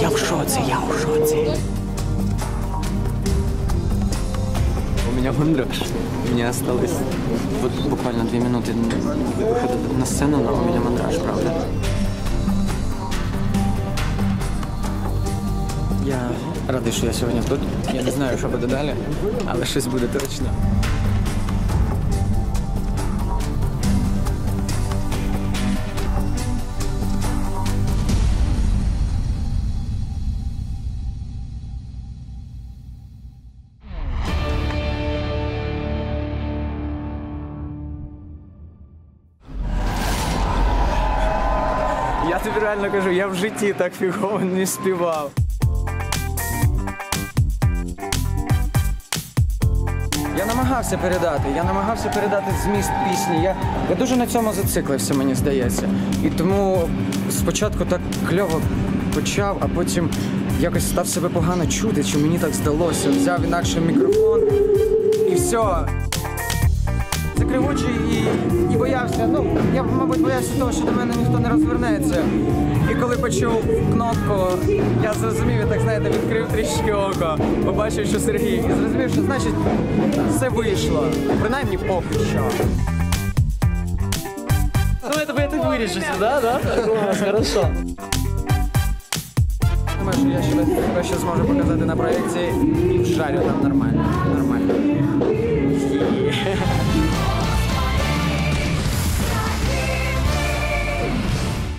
Я в шоці, я в шоці. У мене мандраж. У меня осталось вот буквально дві минуты выхода на сцену, але у мене мандраж, правда. Я радий, що я сьогодні тут. Я не знаю, що буде далі, але щось буде точно. Я тобі реально кажу, я в житті так фігово не співав. Я намагався передати, я намагався передати зміст пісні. Я, я дуже на цьому зациклився, мені здається. І тому спочатку так кльово почав, а потім якось став себе погано чути, чи мені так здалося. Взяв інакше мікрофон і все Закрив очі і, і боявся. Ну, я, мабуть, боявся того, що до мене ніхто не розвернеться. І коли почув кнопку, я зрозумів, я так знаєте, відкрив трішки око, побачив, що Сергій, і зрозумів, що значить все вийшло. Принаймні поки що. Ну, это вы это вырежете, да, да? Класс, хорошо. Думаю, що я ще тебе ще зможу показати на проєкції і вжарю там нормально. Нормально.